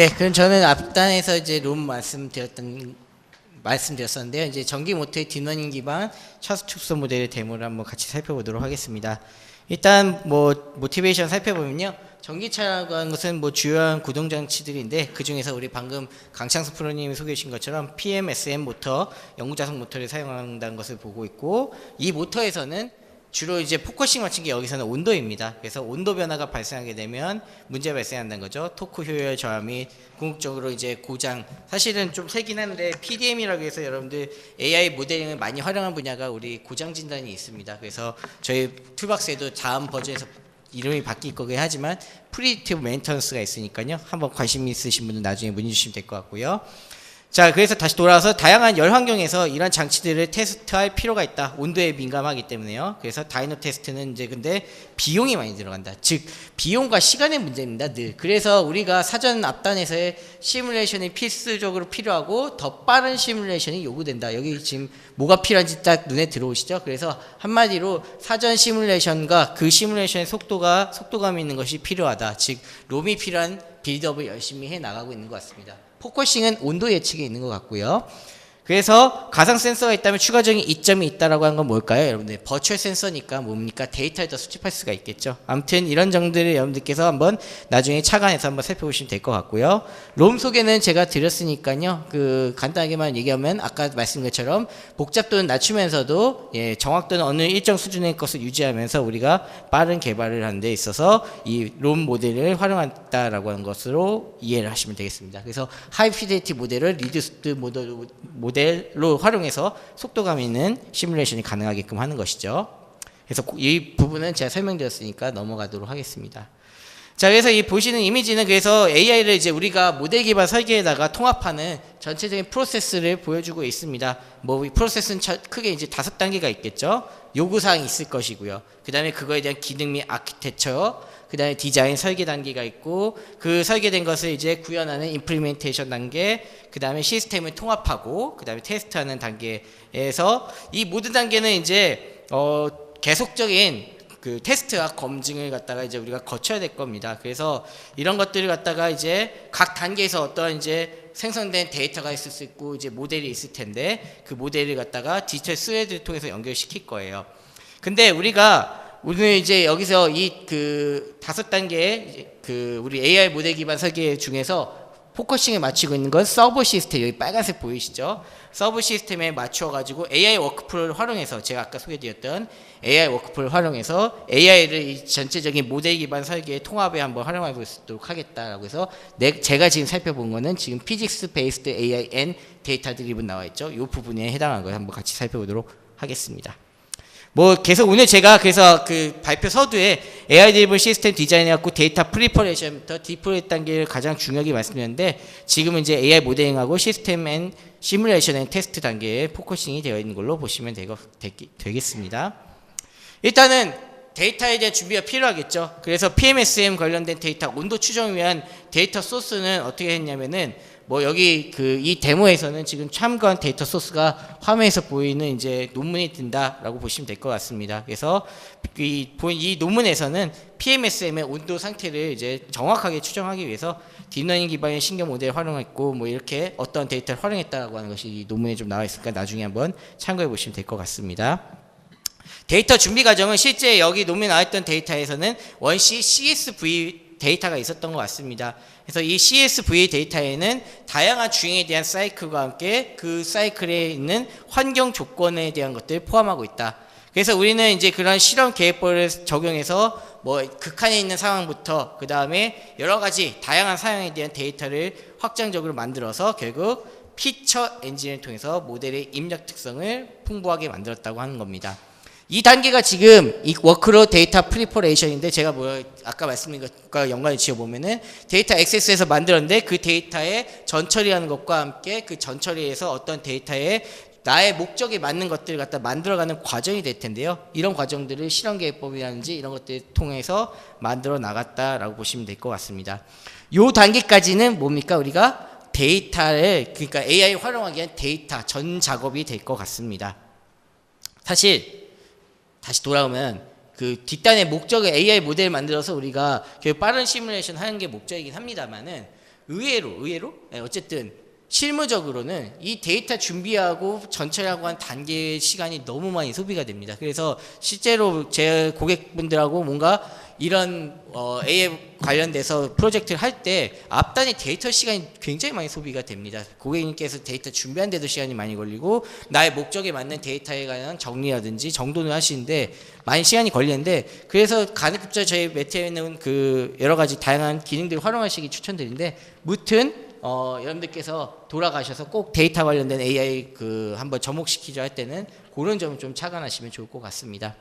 네, 그럼 저는 앞단에서 이제 롬 말씀드렸던 말씀드렸었는데요. 이제 전기 모터의 딥러닝 기반 차수 축소 모델의 데모를 한번 같이 살펴보도록 하겠습니다. 일단 뭐 모티베이션 살펴보면요. 전기차라고 하는 것은 뭐 주요한 구동 장치들인데 그 중에서 우리 방금 강창수 프로님이 소개해 주신 것처럼 PMSM 모터, 영구자석 모터를 사용한다는 것을 보고 있고 이 모터에서는 주로 이제 포커싱 맞춘 게 여기서는 온도입니다. 그래서 온도 변화가 발생하게 되면 문제 발생한다는 거죠. 토크 효율 저하 및 궁극적으로 이제 고장. 사실은 좀 세긴 한데 PDM이라고 해서 여러분들 AI 모델링을 많이 활용한 분야가 우리 고장 진단이 있습니다. 그래서 저희 툴박스에도 다음 버전에서 이름이 바뀔 거긴 하지만 프리티브 메인터넌스가 있으니까요. 한번 관심 있으신 분은 나중에 문의 주시면 될 것 같고요. 자, 그래서 다시 돌아와서 다양한 열 환경에서 이런 장치들을 테스트할 필요가 있다. 온도에 민감하기 때문에요. 그래서 다이노 테스트는 이제 근데 비용이 많이 들어간다. 즉, 비용과 시간의 문제입니다. 늘. 그래서 우리가 사전 앞단에서의 시뮬레이션이 필수적으로 필요하고 더 빠른 시뮬레이션이 요구된다. 여기 지금 뭐가 필요한지 딱 눈에 들어오시죠? 그래서 한마디로 사전 시뮬레이션과 그 시뮬레이션의 속도가 속도감 있는 것이 필요하다. 즉, 롬이 필요한 빌드업을 열심히 해 나가고 있는 것 같습니다. 포커싱은 온도 예측에 있는 것 같고요. 그래서 가상 센서가 있다면 추가적인 이점이 있다라고 한 건 뭘까요? 여러분들 버추얼 센서니까 뭡니까? 데이터를 더 수집할 수가 있겠죠. 아무튼 이런 정도를 여러분들께서 한번 나중에 차관해서 한번 살펴보시면 될 것 같고요. 롬 소개는 제가 드렸으니까요. 그 간단하게만 얘기하면 아까 말씀드린 것처럼 복잡도는 낮추면서도 예, 정확도는 어느 일정 수준의 것을 유지하면서 우리가 빠른 개발을 하는 데 있어서 이 롬 모델을 활용한다라고 하는 것으로 이해를 하시면 되겠습니다. 그래서 하이 피델티 모델을 리듀스드 모델 모델 로 활용해서 속도감 있는 시뮬레이션이 가능하게끔 하는 것이죠. 그래서 이 부분은 제가 설명드렸으니까 넘어가도록 하겠습니다. 자, 그래서 이 보시는 이미지는 그래서 AI를 이제 우리가 모델 기반 설계에다가 통합하는 전체적인 프로세스를 보여주고 있습니다. 뭐이 프로세스는 크게 이제 다섯 단계가 있겠죠. 요구사항이 있을 것이고요. 그 다음에 그거에 대한 기능 및 아키텍처, 그 다음에 디자인 설계 단계가 있고 그 설계된 것을 이제 구현하는 임플리멘테이션 단계, 그 다음에 시스템을 통합하고 그 다음에 테스트하는 단계에서 이 모든 단계는 이제 어 계속적인 그 테스트와 검증을 갖다가 이제 우리가 거쳐야 될 겁니다. 그래서 이런 것들을 갖다가 이제 각 단계에서 어떤 이제 생성된 데이터가 있을 수 있고 이제 모델이 있을 텐데 그 모델을 갖다가 디지털 스웨드를 통해서 연결시킬 거예요. 근데 우리가 오늘 이제 여기서 이 그 다섯 단계 그 우리 AI 모델 기반 설계 중에서 포커싱에 맞추고 있는 건 서버 시스템 여기 빨간색 보이시죠? 서버 시스템에 맞춰 가지고 AI 워크프로를 활용해서 제가 아까 소개드렸던 AI 워크프로를 활용해서 AI를 이 전체적인 모델 기반 설계의 통합에 한번 수 있도록 하겠다라고 해서 내, 제가 지금 살펴본 거는 지금 피직스 베이스드 AI 앤 데이터 드리븐 나와 있죠. 이 부분에 해당한 걸 한번 같이 살펴보도록 하겠습니다. 뭐 계속 오늘 제가 그래서 그 발표 서두에 AI 드리븐 시스템 디자인 해갖고 데이터 프리퍼레이션부터 디플로이 단계를 가장 중요하게 말씀드렸는데 지금은 이제 AI 모델링하고 시스템 앤 시뮬레이션 앤 테스트 단계에 포커싱이 되어 있는 걸로 보시면 되고, 되겠습니다. 일단은 데이터에 대한 준비가 필요하겠죠. 그래서 PMSM 관련된 데이터 온도 추정을 위한 데이터 소스는 어떻게 했냐면은 뭐 여기 그 이 데모에서는 지금 참고한 데이터 소스가 화면에서 보이는 이제 논문이 든다라고 보시면 될 것 같습니다. 그래서 이, 이 논문에서는 PMSM의 온도 상태를 이제 정확하게 추정하기 위해서 딥러닝 기반의 신경 모델을 활용했고 뭐 이렇게 어떤 데이터를 활용했다라고 하는 것이 이 논문에 좀 나와 있으니까 나중에 한번 참고해 보시면 될 것 같습니다. 데이터 준비 과정은 실제 여기 논문에 나왔던 데이터에서는 원시 CSV 데이터가 있었던 것 같습니다. 그래서 이 CSV 데이터에는 다양한 주행에 대한 사이클과 함께 그 사이클에 있는 환경 조건에 대한 것들을 포함하고 있다. 그래서 우리는 이제 그런 실험 계획법을 적용해서 뭐 극한에 있는 상황부터 그 다음에 여러 가지 다양한 사용에 대한 데이터를 확장적으로 만들어서 결국 피처 엔진을 통해서 모델의 입력 특성을 풍부하게 만들었다고 하는 겁니다. 이 단계가 지금 이 워크로 데이터 프리퍼레이션인데 제가 뭐 아까 말씀드린 것과 연관을 지어 보면은 데이터 액세스에서 만들었는데 그 데이터에 전처리하는 것과 함께 그 전처리에서 어떤 데이터에 나의 목적에 맞는 것들을 갖다 만들어가는 과정이 될 텐데요. 이런 과정들을 실험 계획법이라든지 이런 것들을 통해서 만들어 나갔다라고 보시면 될 것 같습니다. 요 단계까지는 뭡니까 우리가 데이터를 그러니까 AI 활용하기 위한 데이터 전 작업이 될 것 같습니다. 사실 다시 돌아오면 그 뒷단의 목적의 AI 모델을 만들어서 우리가 빠른 시뮬레이션 하는 게 목적이긴 합니다만은 의외로 의외로 네, 어쨌든 실무적으로는 이 데이터 준비하고 전체라고 한 단계 시간이 너무 많이 소비가 됩니다. 그래서 실제로 제 고객분들하고 뭔가 이런 어, AI 관련돼서 프로젝트를 할 때 앞단의 데이터 시간이 굉장히 많이 소비가 됩니다. 고객님께서 데이터 준비하는데도 시간이 많이 걸리고 나의 목적에 맞는 데이터에 관한 정리라든지 정돈을 하시는데 많이 시간이 걸리는데 그래서 간접적으로 저희 매트에는 그 여러 가지 다양한 기능들을 활용하시기 추천드리는데 무튼 어, 여러분들께서 돌아가셔서 꼭 데이터 관련된 AI 그 한번 접목시키자 할 때는 그런 점을 좀 착안하시면 좋을 것 같습니다.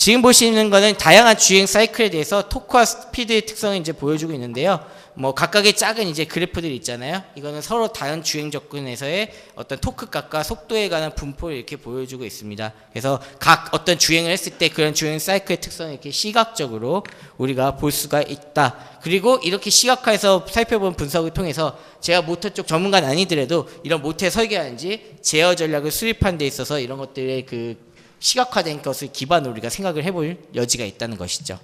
지금 보시는 거는 다양한 주행 사이클에 대해서 토크와 스피드의 특성을 이제 보여주고 있는데요. 뭐 각각의 작은 이제 그래프들이 있잖아요. 이거는 서로 다른 주행 접근에서의 어떤 토크값과 속도에 관한 분포를 이렇게 보여주고 있습니다. 그래서 각 어떤 주행을 했을 때 그런 주행 사이클의 특성을 이렇게 시각적으로 우리가 볼 수가 있다. 그리고 이렇게 시각화해서 살펴본 분석을 통해서 제가 모터 쪽 전문가는 아니더라도 이런 모터의 설계하는지 제어 전략을 수립하는 데 있어서 이런 것들의 그 시각화된 것을 기반으로 우리가 생각을 해볼 여지가 있다는 것이죠.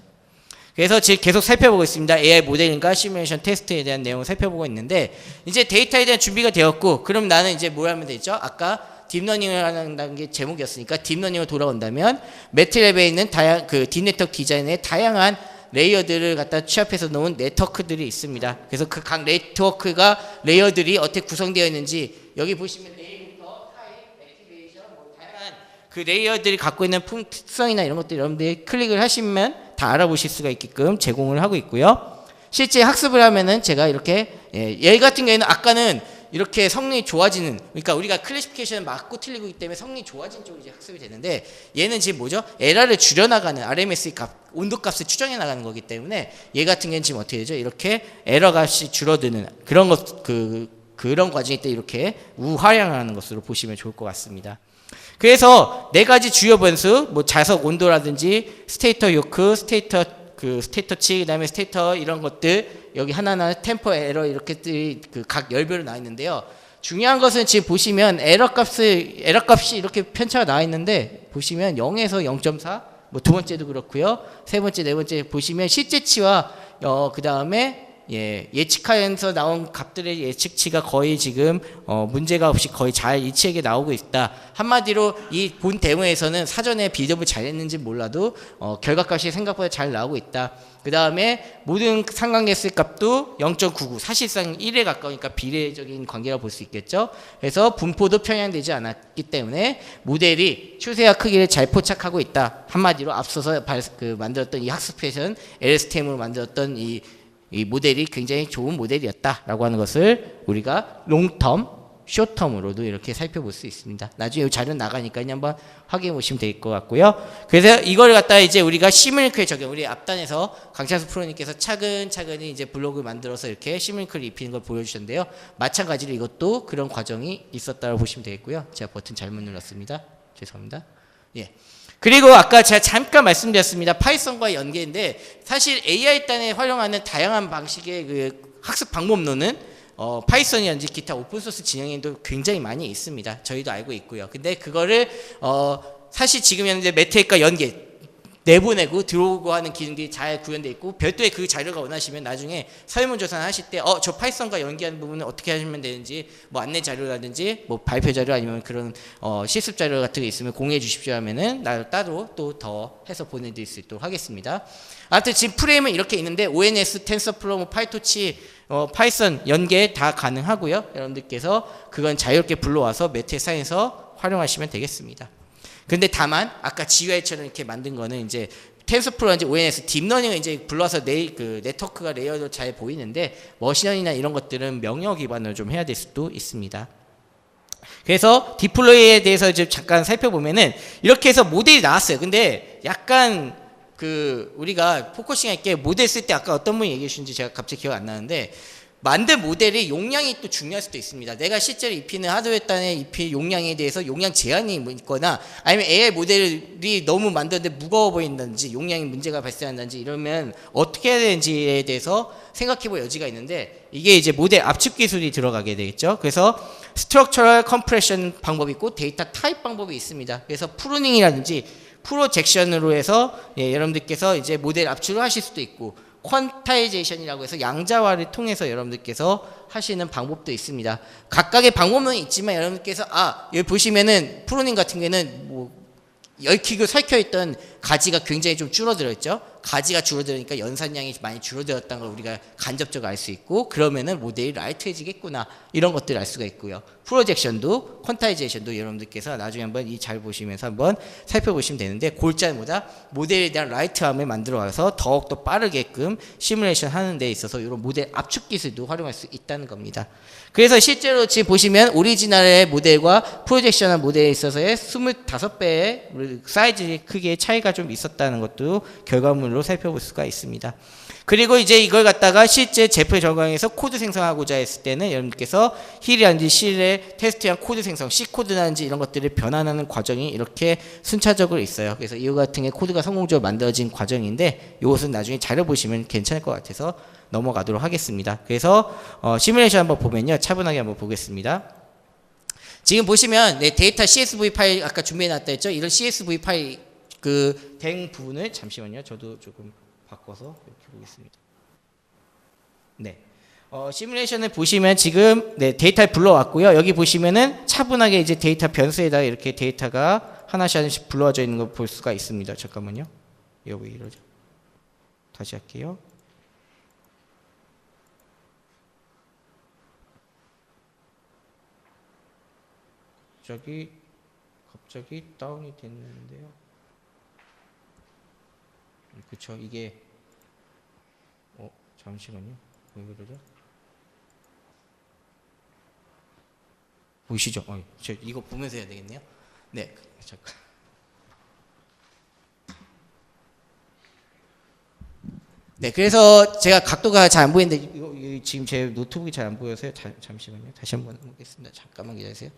그래서 지금 계속 살펴보고 있습니다. AI 모델링과 시뮬레이션 테스트에 대한 내용을 살펴보고 있는데 이제 데이터에 대한 준비가 되었고 그럼 나는 이제 뭘 하면 되죠? 아까 딥러닝을 하는 게 제목이었으니까 딥러닝으로 돌아온다면 매트랩에 있는 다양 그 딥네트워크 디자인의 다양한 레이어들을 갖다 취합해서 놓은 네트워크들이 있습니다. 그래서 그 각 네트워크가 레이어들이 어떻게 구성되어 있는지 여기 보시면 레이부터 타입, 액티베이션 뭐 다양한 그 레이어들이 갖고 있는 품- 특성이나 이런 것들 여러분들이 클릭을 하시면 다 알아보실 수가 있게끔 제공을 하고 있고요. 실제 학습을 하면은 제가 이렇게 예, 얘 같은 경우에는 아까는 이렇게 성능이 좋아지는 그러니까 우리가 클래시피케이션 맞고 틀리고 있기 때문에 성능이 좋아진 쪽이 이제 학습이 되는데 얘는 지금 뭐죠? 에러를 줄여나가는 RMS 값 온도 값을 추정해 나가는 거기 때문에 얘 같은 경우는 지금 어떻게 되죠? 이렇게 에러 값이 줄어드는 그런 것 그 그런 과정일 때 이렇게 우하향하는 것으로 보시면 좋을 것 같습니다. 그래서 네 가지 주요 변수, 뭐 자석 온도라든지 스테이터 요크, 스테이터 그 스테이터치, 그다음에 스테이터 이런 것들 여기 하나하나 템퍼 에러 이렇게 그 각 열별로 나와 있는데요. 중요한 것은 지금 보시면 에러 값을 에러 값이 이렇게 편차가 나와 있는데 보시면 0에서 0.4, 뭐 두 번째도 그렇고요. 세 번째, 네 번째 보시면 실제치와 어 그다음에 예, 예측하면서 나온 값들의 예측치가 거의 지금 어, 문제가 없이 거의 잘 일치하게 나오고 있다. 한마디로 이 본 데모에서는 사전에 비접을 잘했는지 몰라도 어, 결과값이 생각보다 잘 나오고 있다. 그 다음에 모든 상관계수 값도 0.99 사실상 1에 가까우니까 비례적인 관계라고 볼수 있겠죠. 그래서 분포도 편향되지 않았기 때문에 모델이 추세와 크기를 잘 포착하고 있다. 한마디로 앞서서 발, 그 만들었던 이 학습 패션 LSTM으로 만들었던 이 이 모델이 굉장히 좋은 모델이었다라고 하는 것을 우리가 롱텀, 쇼텀으로도 이렇게 살펴볼 수 있습니다. 나중에 이 자료 나가니까 한번 확인해 보시면 될 것 같고요. 그래서 이걸 갖다 이제 우리가 시뮬크에 적용, 우리 앞단에서 강찬수 프로님께서 차근차근히 이제 블로그를 만들어서 이렇게 시뮬크를 입히는 걸 보여주셨는데요. 마찬가지로 이것도 그런 과정이 있었다고 보시면 되겠고요. 제가 버튼 잘못 눌렀습니다. 죄송합니다. 예. 그리고 아까 제가 잠깐 말씀드렸습니다. 파이썬과 연계인데 사실 AI 단에 활용하는 다양한 방식의 그 학습 방법론은 어, 파이썬이라든지 기타 오픈소스 진영에도 굉장히 많이 있습니다. 저희도 알고 있고요. 근데 그거를 어, 사실 지금 현재 메테크와 연계 내보내고 들어오고 하는 기능들이 잘 구현되어 있고 별도의 그 자료가 원하시면 나중에 설문조사 하실 때 어 저 파이썬과 연계하는 부분은 어떻게 하시면 되는지 뭐 안내 자료라든지 뭐 발표 자료 아니면 그런 어 실습 자료 같은 게 있으면 공유해 주십시오 하면은 나 따로 또 더 해서 보내드릴 수 있도록 하겠습니다. 아무튼 지금 프레임은 이렇게 있는데 ONS, 텐서플로, 뭐 파이토치, 어, 파이썬 연계 다 가능하고요. 여러분들께서 그건 자유롭게 불러와서 매트사에서 활용하시면 되겠습니다. 근데 다만 아까 GUI처럼 이렇게 만든 거는 이제 텐서플로인지 ONS 딥러닝을 이제 불러서 네, 그 네트워크가 레이어도 잘 보이는데 머신러닝이나 이런 것들은 명령 기반으로 좀 해야 될 수도 있습니다. 그래서 디플로이에 대해서 이제 잠깐 살펴보면은 이렇게 해서 모델이 나왔어요. 근데 약간 그 우리가 포커싱 할게 모델 쓸 때 아까 어떤 분이 얘기해 주신지 제가 갑자기 기억 안 나는데 만든 모델이 용량이 또 중요할 수도 있습니다. 내가 실제로 입히는 하드웨어 단에 입힐 용량에 대해서 용량 제한이 뭐 있거나 아니면 AI 모델이 너무 만드는데 무거워 보인다든지 용량이 문제가 발생한다든지 이러면 어떻게 해야 되는지에 대해서 생각해 볼 여지가 있는데 이게 이제 모델 압축 기술이 들어가게 되겠죠. 그래서 스트럭처럴 컴프레션 방법이 있고 데이터 타입 방법이 있습니다. 그래서 프루닝이라든지 프로젝션으로 해서 예, 여러분들께서 이제 모델 압축을 하실 수도 있고 퀀타이제이션이라고 해서 양자화를 통해서 여러분들께서 하시는 방법도 있습니다. 각각의 방법은 있지만 여러분들께서 아 여기 보시면은 프로님 같은 경우에는 뭐 얽히고 설켜있던 가지가 굉장히 좀 줄어들었죠. 가지가 줄어들으니까 연산량이 많이 줄어들었다는 걸 우리가 간접적으로 알 수 있고 그러면은 모델이 라이트해지겠구나 이런 것들을 알 수가 있고요. 프로젝션도 퀀타이제이션도 여러분들께서 나중에 한번 이 잘 보시면서 한번 살펴보시면 되는데 골자는 뭐다? 모델에 대한 라이트함을 만들어 와서 더욱더 빠르게끔 시뮬레이션 하는 데 있어서 이런 모델 압축 기술도 활용할 수 있다는 겁니다. 그래서 실제로 지금 보시면 오리지널의 모델과 프로젝션한 모델에 있어서의 25배의 사이즈 크기의 차이가 좀 있었다는 것도 결과물로 살펴볼 수가 있습니다. 그리고 이제 이걸 갖다가 실제 제프의 전광에서 코드 생성하고자 했을 때는 여러분께서 힐이라든지 실의 테스트한 코드 생성, C 코드라든지 이런 것들을 변환하는 과정이 이렇게 순차적으로 있어요. 그래서 이와 같은 게 코드가 성공적으로 만들어진 과정인데 이것은 나중에 자료 보시면 괜찮을 것 같아서 넘어가도록 하겠습니다. 그래서 어, 시뮬레이션 한번 보면요. 차분하게 한번 보겠습니다. 지금 보시면 네, 데이터 CSV 파일 아까 준비해 놨다 했죠? 이런 CSV 파일 그 된 부분을 잠시만요. 저도 조금 바꿔서 이렇게 보겠습니다. 네. 어, 시뮬레이션을 보시면 지금 네, 데이터를 불러왔고요. 여기 보시면은 차분하게 이제 데이터 변수에다가 이렇게 데이터가 하나씩 하나씩 불러져 있는 걸 볼 수가 있습니다. 잠깐만요. 여기 이러죠. 다시 할게요. 갑자기 갑자기 다운이 됐는데요. 그쵸 이게 어 잠시만요. 왜 그러죠? 보이시죠? 어, 저 이거 보면서 해야 되겠네요. 네 잠깐. 네, 그래서 제가 각도가 잘 안 보이는데 이거, 이거 지금 제 노트북이 잘 안 보여서요. 자, 잠시만요. 다시 한번 해보겠습니다. 잠깐만 기다리세요.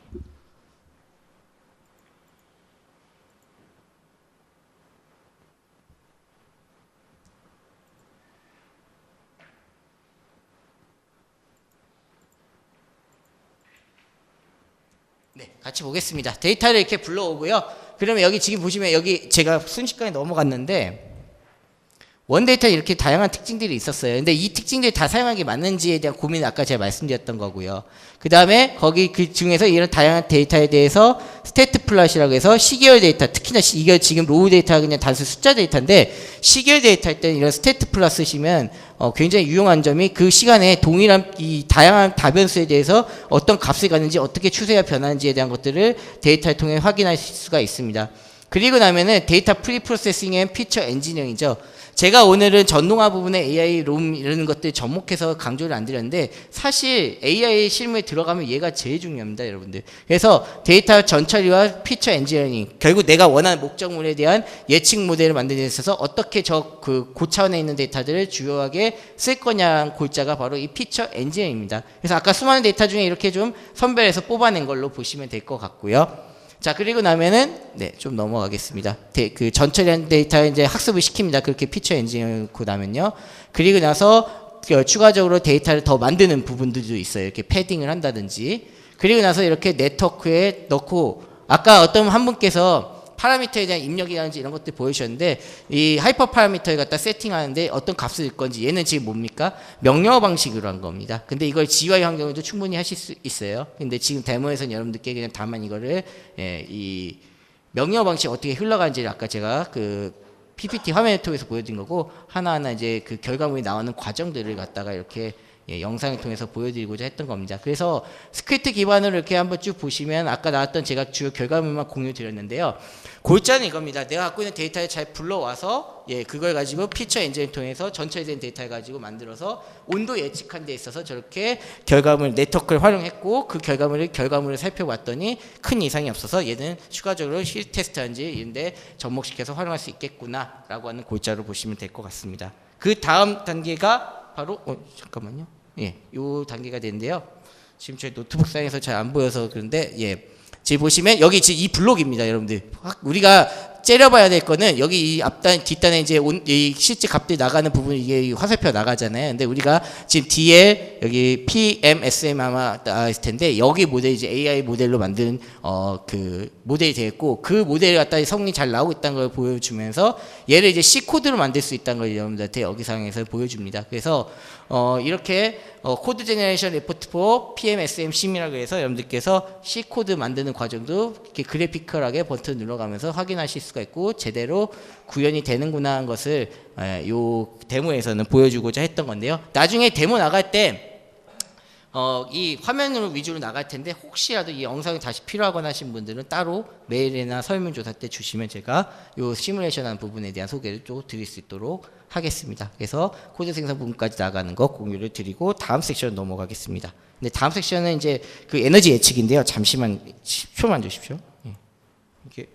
네, 같이 보겠습니다. 데이터를 이렇게 불러오고요. 그러면 여기 지금 보시면 여기 제가 순식간에 넘어갔는데 원데이터 이렇게 다양한 특징들이 있었어요. 근데 이 특징들이 다 사용하기 맞는지에 대한 고민을 아까 제가 말씀드렸던 거고요. 그 다음에 거기 그 중에서 이런 다양한 데이터에 대해서 스테이트 플롯이라고 해서 시계열 데이터, 특히나 시- 이게 지금 로우 데이터가 그냥 단순 숫자 데이터인데 시계열 데이터 할 때는 이런 스테이트 플롯 쓰시면 어, 굉장히 유용한 점이 그 시간에 동일한 이 다양한 다변수에 대해서 어떤 값을 갖는지 어떻게 추세가 변하는지에 대한 것들을 데이터를 통해 확인할 수가 있습니다. 그리고 나면은 데이터 프리 프로세싱 앤 피처 엔지니어링이죠. 제가 오늘은 전동화 부분에 AI 롬 이런 것들 접목해서 강조를 안 드렸는데 사실 AI 실무에 들어가면 얘가 제일 중요합니다, 여러분들. 그래서 데이터 전처리와 피처 엔지니어링 결국 내가 원하는 목적물에 대한 예측 모델을 만드는 데 있어서 어떻게 저 그 고차원에 있는 데이터들을 주요하게 쓸 거냐 골자가 바로 이 피처 엔지니어링입니다. 그래서 아까 수많은 데이터 중에 이렇게 좀 선별해서 뽑아낸 걸로 보시면 될 것 같고요. 자 그리고 나면은 네 좀 넘어가겠습니다. 데, 그 전처리한 데이터 이제 학습을 시킵니다. 그렇게 피처 엔진고 나면요. 그리고 나서 그 추가적으로 데이터를 더 만드는 부분들도 있어요. 이렇게 패딩을 한다든지. 그리고 나서 이렇게 네트워크에 넣고 아까 어떤 한 분께서 파라미터에 대한 입력이라든지 이런 것들 보여주셨는데 이 하이퍼 파라미터를 갖다 세팅하는데 어떤 값을 줄 건지 얘는 지금 뭡니까? 명령어 방식으로 한 겁니다. 근데 이걸 GUI 환경에도 충분히 하실 수 있어요. 근데 지금 데모에서는 여러분들께 그냥 다만 이거를 예, 이 명령어 방식 어떻게 흘러가는지를 아까 제가 그 PPT 화면을 통해서 보여드린 거고 하나하나 이제 그 결과물이 나오는 과정들을 갖다가 이렇게 예, 영상을 통해서 보여드리고자 했던 겁니다. 그래서 스크립트 기반으로 이렇게 한번 쭉 보시면 아까 나왔던 제가 주요 결과물만 공유 드렸는데요. 골자는 이겁니다. 내가 갖고 있는 데이터를 잘 불러와서 예, 그걸 가지고 피처 엔진을 통해서 전체된 데이터를 가지고 만들어서 온도 예측한 데 있어서 저렇게 결과물 네트워크를 활용했고 그 결과물을 결과물을 살펴봤더니 큰 이상이 없어서 얘는 추가적으로 실 테스트한지 이런데 접목시켜서 활용할 수 있겠구나라고 하는 골자로 보시면 될 것 같습니다. 그 다음 단계가 바로 어, 잠깐만요. 예, 요 단계가 되는데요. 지금 제 노트북 상에서 잘 안 보여서 그런데 예. 지금 보시면 여기 지금 이 블록입니다, 여러분들. 확- 우리가 째려봐야 될 거는 여기 이 앞단 뒷단에 이제 온, 이 실제 값들이 나가는 부분 이게 이 화살표 나가잖아요. 근데 우리가 지금 뒤에 여기 PMSM 아마 있을 텐데 여기 모델 이제 AI 모델로 만든 어 그 모델이 되겠고 그 모델이 갖다 성능이 잘 나오고 있다는 걸 보여주면서 얘를 이제 C 코드로 만들 수 있다는 걸 여러분들한테 여기 상에서 보여줍니다. 그래서 어 이렇게 어 코드 제너레이션 레포트 포 PMSM 심이라고 해서 여러분들께서 C 코드 만드는 과정도 이렇게 그래피컬하게 버튼 눌러가면서 확인하실 수가 있고 제대로 구현이 되는구나 하는 것을 에, 요 데모에서는 보여주고자 했던 건데요. 나중에 데모 나갈 때 어, 이 화면으로 위주로 나갈 텐데 혹시라도 이 영상이 다시 필요하거나 하신 분들은 따로 메일이나 설문조사 때 주시면 제가 요 시뮬레이션하는 부분에 대한 소개를 또 드릴 수 있도록 하겠습니다. 그래서 코드 생성 부분까지 나가는 거 공유를 드리고 다음 섹션 넘어가겠습니다. 근데 다음 섹션은 이제 그 에너지 예측인데요. 잠시만 10초만 주십시오. 예. 이게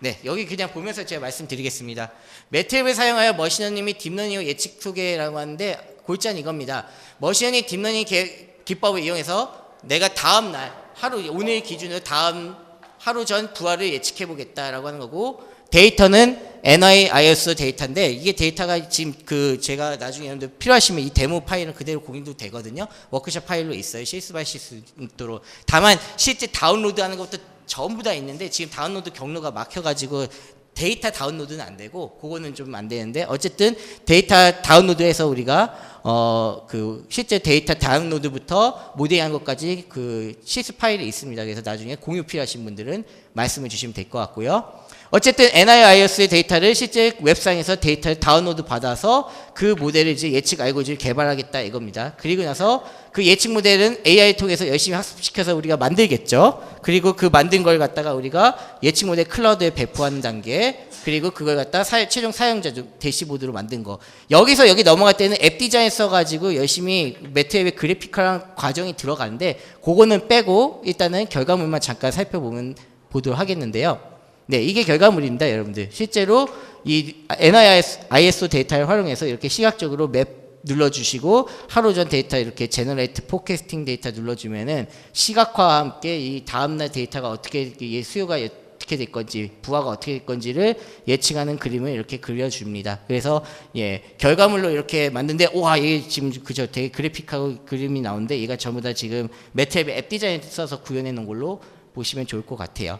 네, 여기 그냥 보면서 제가 말씀드리겠습니다. 매트앱을 사용하여 머신러닝 및 딥러닝 예측 소개라고 하는데 골자는 이겁니다. 머신러닝 딥러닝 개- 기법을 이용해서 내가 다음 날 하루 오늘 기준으로 다음 하루 전 부하를 예측해 보겠다라고 하는 거고 데이터는 NIIS 데이터인데 이게 데이터가 지금 그 제가 나중에 여러분들 필요하시면 이 데모 파일은 그대로 공유도 되거든요. 워크숍 파일로 있어요. 실수 수 있도록. 다만 실제 다운로드하는 것도 전부 다 있는데 지금 다운로드 경로가 막혀가지고 데이터 다운로드는 안 되고 그거는 좀 안 되는데 어쨌든 데이터 다운로드해서 우리가 어 그 실제 데이터 다운로드부터 모델한 것까지 그 실수 파일이 있습니다. 그래서 나중에 공유 필요하신 분들은 말씀해 주시면 될 것 같고요. 어쨌든 NIIS의 데이터를 실제 웹상에서 데이터를 다운로드 받아서 그 모델을 이제 예측 알고리즘을 개발하겠다 이겁니다. 그리고 나서 그 예측 모델은 AI 통해서 열심히 학습시켜서 우리가 만들겠죠. 그리고 그 만든 걸 갖다가 우리가 예측 모델 클라우드에 배포하는 단계 그리고 그걸 갖다 사, 최종 사용자 중 대시보드로 만든 거 여기서 여기 넘어갈 때는 앱 디자인 써가지고 열심히 매트앱의 그래픽한 과정이 들어가는데 그거는 빼고 일단은 결과물만 잠깐 살펴보면 보도록 하겠는데요. 네, 이게 결과물입니다, 여러분들. 실제로 이 NISO 데이터를 활용해서 이렇게 시각적으로 맵 눌러주시고 하루 전 데이터 이렇게 제너레이트 포캐스팅 데이터 눌러주면은 시각화와 함께 이 다음날 데이터가 어떻게 이 수요가 어떻게 될 건지 부하가 어떻게 될 건지를 예측하는 그림을 이렇게 그려줍니다. 그래서 예 결과물로 이렇게 만든데 와 이게 지금 그저 되게 그래픽하고 그림이 나오는데 얘가 전부 다 지금 매트앱에 앱 디자인 써서 구현해 놓은 걸로 보시면 좋을 것 같아요.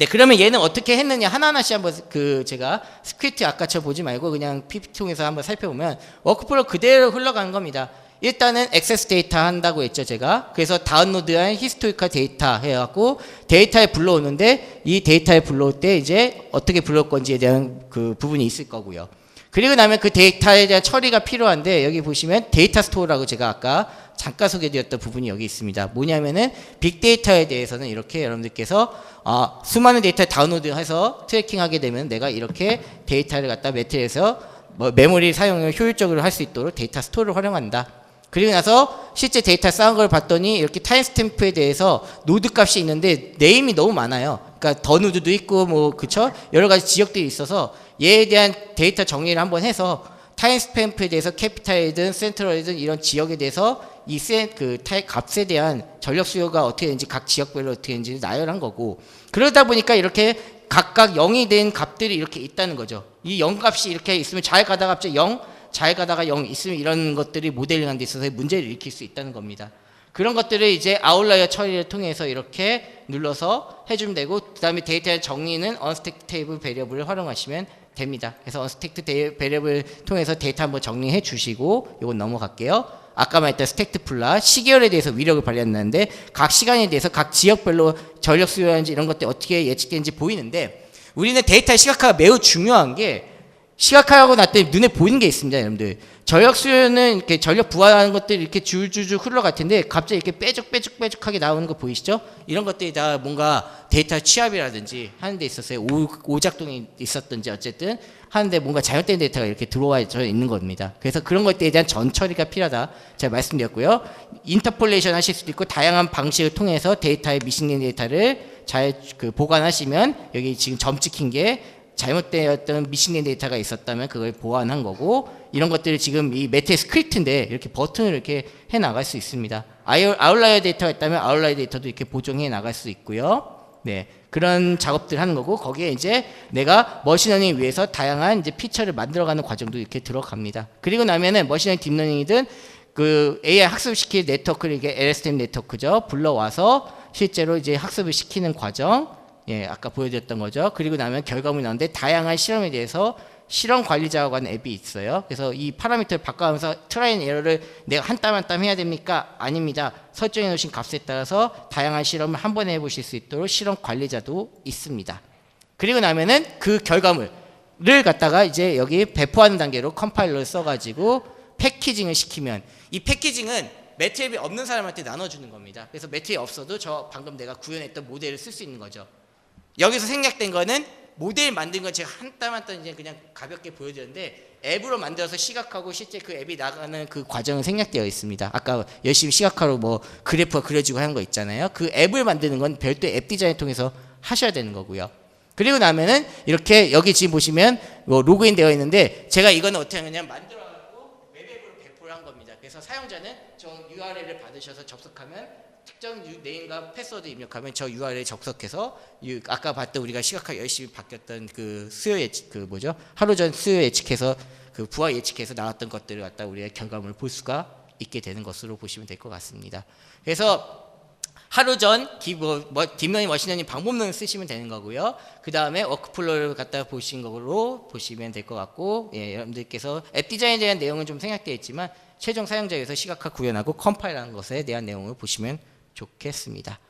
네, 그러면 얘는 어떻게 했느냐 하나하나씩 한번 그 제가 스크립트 아까처럼 보지 말고 그냥 PPT 통해서 한번 살펴보면 워크플로우 그대로 흘러가는 겁니다. 일단은 액세스 데이터 한다고 했죠, 제가. 그래서 다운로드한 히스토리컬 데이터 해갖고 데이터에 불러오는데 이 데이터에 불러올 때 이제 어떻게 불러올 건지에 대한 그 부분이 있을 거고요. 그리고 나면 그 데이터에 대한 처리가 필요한데 여기 보시면 데이터 스토어라고 제가 아까 잠깐 소개드렸던 부분이 여기 있습니다. 뭐냐면은 빅데이터에 대해서는 이렇게 여러분들께서 아, 수많은 데이터 다운로드해서 트래킹하게 되면 내가 이렇게 데이터를 갖다 매트에서 뭐 메모리 사용을 효율적으로 할 수 있도록 데이터 스토어를 활용한다. 그리고 나서 실제 데이터 쌓은 걸 봤더니 이렇게 타임스탬프에 대해서 노드 값이 있는데 네임이 너무 많아요. 그러니까 더 노드도 있고 뭐 그쵸? 여러 가지 지역들이 있어서 얘에 대한 데이터 정리를 한번 해서 타임스탬프에 대해서 캐피탈이든 센트럴이든 이런 지역에 대해서 이그 값에 대한 전력 수요가 어떻게 되는지 각 지역별로 어떻게 되는지 나열한 거고 그러다 보니까 이렇게 각각 0이 된 값들이 이렇게 있다는 거죠. 이 0 값이 이렇게 있으면 잘 가다가 갑자기 0, 잘 가다가 0 있으면 이런 것들이 모델링한 데 있어서 문제를 일으킬 수 있다는 겁니다. 그런 것들을 이제 아웃라이어 처리를 통해서 이렇게 눌러서 해주면 되고 그 다음에 데이터의 정리는 언스택 테이블 베리어블을 활용하시면 됩니다. 그래서 언스택트 베리어블 통해서 데이터 한번 정리해 주시고 이건 넘어갈게요. 아까 말했던 스택트 플라 시계열에 대해서 위력을 발휘한다는데 각 시간에 대해서 각 지역별로 전력 수요라든지 이런 것들 어떻게 예측되는지 보이는데 우리는 데이터 시각화가 매우 중요한 게 시각화하고 났더니 눈에 보이는 게 있습니다, 여러분들. 전력 수요는 이렇게 전력 부하하는 것들이 이렇게 줄줄줄 흘러갈 텐데 갑자기 이렇게 빼죽빼죽빼죽하게 나오는 거 보이시죠? 이런 것들이 다 뭔가 데이터 취합이라든지 하는 데 있었어요. 오, 오작동이 있었든지 어쨌든 하는데 뭔가 잘못된 데이터가 이렇게 들어와 있는 겁니다. 그래서 그런 것들에 대한 전 처리가 필요하다. 제가 말씀드렸고요. 인터폴레이션 하실 수도 있고 다양한 방식을 통해서 데이터의 미싱된 데이터를 잘 그 보관하시면 여기 지금 점 찍힌 게 잘못되었던 미싱된 데이터가 있었다면 그걸 보완한 거고 이런 것들을 지금 이 메테 스크립트인데 이렇게 버튼을 이렇게 해 나갈 수 있습니다. 아웃라이어 데이터가 있다면 아웃라이어 데이터도 이렇게 보정해 나갈 수 있고요. 네. 그런 작업들 하는 거고 거기에 이제 내가 머신러닝 위해서 다양한 이제 피처를 만들어가는 과정도 이렇게 들어갑니다. 그리고 나면은 머신러닝 딥러닝이든 그 AI 학습시킬 네트워크를 이게 LSTM 네트워크죠. 불러와서 실제로 이제 학습을 시키는 과정, 예, 아까 보여드렸던 거죠. 그리고 나면 결과물이 나오는데 다양한 실험에 대해서 실험 관리자라고 하는 앱이 있어요. 그래서 이 파라미터를 바꿔가면서 트라이 앤 에러를 내가 한 땀 한 땀 해야 됩니까? 아닙니다. 설정해 놓으신 값에 따라서 다양한 실험을 한 번에 해보실 수 있도록 실험 관리자도 있습니다. 그리고 나면은 그 결과물을 갖다가 이제 여기 배포하는 단계로 컴파일러를 써가지고 패키징을 시키면 이 패키징은 매트앱이 없는 사람한테 나눠주는 겁니다. 그래서 매트앱이 없어도 저 방금 내가 구현했던 모델을 쓸 수 있는 거죠. 여기서 생략된 거는 모델 만든 건 제가 한 땀 한 땀 이제 그냥 가볍게 보여드렸는데 앱으로 만들어서 시각하고 실제 그 앱이 나가는 그 과정은 생략되어 있습니다. 아까 열심히 시각화로 뭐 그래프가 그려지고 하는 거 있잖아요. 그 앱을 만드는 건 별도 앱 디자인을 통해서 하셔야 되는 거고요. 그리고 나면은 이렇게 여기 지금 보시면 뭐 로그인 되어 있는데 제가 이거는 어떻게 하느냐 만들어 갖고 웹앱으로 배포를 한 겁니다. 그래서 사용자는 저 URL을 받으셔서 접속하면 특정 유- 네임과 패스워드 입력하면 저 URL에 유- 아까 봤던 우리가 시각화 열심히 바뀌었던 그 수요 예측 그 뭐죠 하루 전 수요 예측해서 그 부하 예측해서 나왔던 것들을 갖다 우리가 결과물을 볼 수가 있게 되는 것으로 보시면 될 것 같습니다. 그래서 하루 전 기- 뭐, 뭐, 딥러닝 머신러닝 방법론을 쓰시면 되는 거고요. 그 다음에 워크플로우를 갖다 보신 거로 보시면 될 것 같고, 예, 여러분들께서 앱 디자인에 대한 내용은 좀 생략되어 있지만 최종 사용자에서 시각화 구현하고 컴파일하는 것에 대한 내용을 보시면 좋겠습니다.